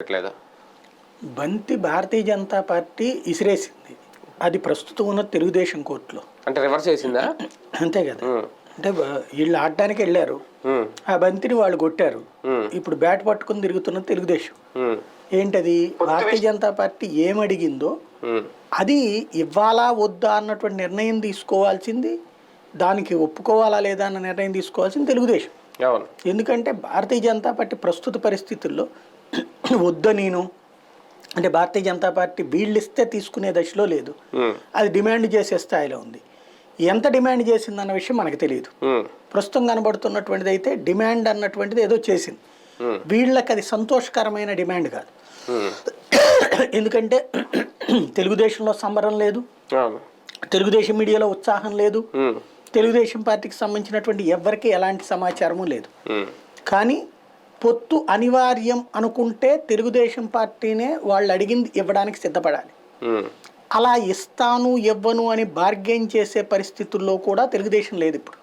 పెట్టలేదా బంతి భారతీయ జనతా పార్టీ ఇసిరేసింది. అది ప్రస్తుతం ఉన్న తెలుగుదేశం కోర్టులో. అంటే రివర్స్ చేసిందా? అంతే కదా. అంటే వీళ్ళు ఆడడానికి వెళ్ళారు. ఆ బంతిని వాళ్ళు కొట్టారు. ఇప్పుడు బ్యాట్ పట్టుకుని తిరుగుతున్న తెలుగుదేశం. ఏంటది? భారతీయ జనతా పార్టీ ఏమడిగిందో అది ఇవ్వాలా వద్దా అన్నటువంటి నిర్ణయం తీసుకోవాల్సింది దానికి ఒప్పుకోవాలా లేదా అన్న నిర్ణయం తీసుకోవాల్సింది తెలుగుదేశం. ఎందుకంటే భారతీయ జనతా పార్టీ ప్రస్తుత పరిస్థితుల్లో వద్ద నేను. అంటే భారతీయ జనతా పార్టీ వీళ్ళు ఇస్తే తీసుకునే దశలో లేదు. అది డిమాండ్ చేసే స్థాయిలో ఉంది. ఎంత డిమాండ్ చేసిందన్న విషయం మనకు తెలియదు. ప్రస్తుతం కనబడుతున్నటువంటిది అయితే డిమాండ్ అన్నటువంటిది ఏదో చేసింది. వీళ్ళకి అది సంతోషకరమైన డిమాండ్ కాదు. ఎందుకంటే తెలుగుదేశంలో సంబరం లేదు. తెలుగుదేశం మీడియాలో ఉత్సాహం లేదు. తెలుగుదేశం పార్టీకి సంబంధించినటువంటి ఎవరికి ఎలాంటి సమాచారము లేదు. కానీ పొత్తు అనివార్యం అనుకుంటే తెలుగుదేశం పార్టీనే వాళ్ళు అడిగింది ఇవ్వడానికి సిద్ధపడాలి. అలా ఇస్తాను ఇవ్వను అని బార్గెన్ చేసే పరిస్థితుల్లో కూడా తెలుగుదేశం లేదు ఇప్పుడు.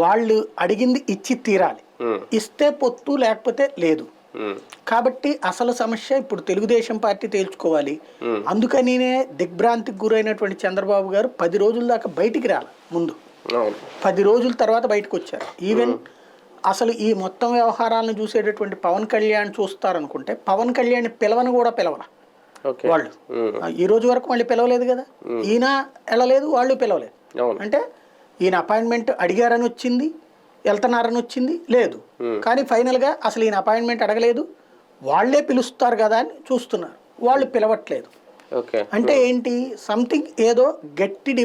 వాళ్ళు అడిగింది ఇచ్చి తీరాలి. ఇస్తే పొత్తు లేకపోతే లేదు. కాబట్టి అసలు సమస్య ఇప్పుడు తెలుగుదేశం పార్టీ తేల్చుకోవాలి. అందుకనినే దిగ్భ్రాంతికి గురైనటువంటి చంద్రబాబు గారు పది రోజుల దాకా బయటికి రాలి ముందు. పది రోజుల తర్వాత బయటకు వచ్చారు ఈవెన్ అసలు ఈ మొత్తం వ్యవహారాలను చూసేటటువంటి పవన్ కళ్యాణ్ చూస్తారనుకుంటే పవన్ కళ్యాణ్ పిలవను కూడా పిలవల ఓకే. వాళ్ళు. ఈ రోజు వరకు మళ్ళీ పిలవలేదు కదా? ఈయన వెళ్ళలేదు వాళ్ళు పిలవలేదు. అంటే ఈయన అపాయింట్మెంట్ అడిగారని వచ్చింది వెళ్తున్నారని వచ్చింది లేదు. కానీ ఫైనల్గా అసలు ఈయన అపాయింట్మెంట్ అడగలేదు వాళ్ళే పిలుస్తారు కదా అని చూస్తున్నారు. వాళ్ళు పిలవట్లేదు. అంటే ఏంటి? సంథింగ్ ఏదో గట్టి డిమాండ్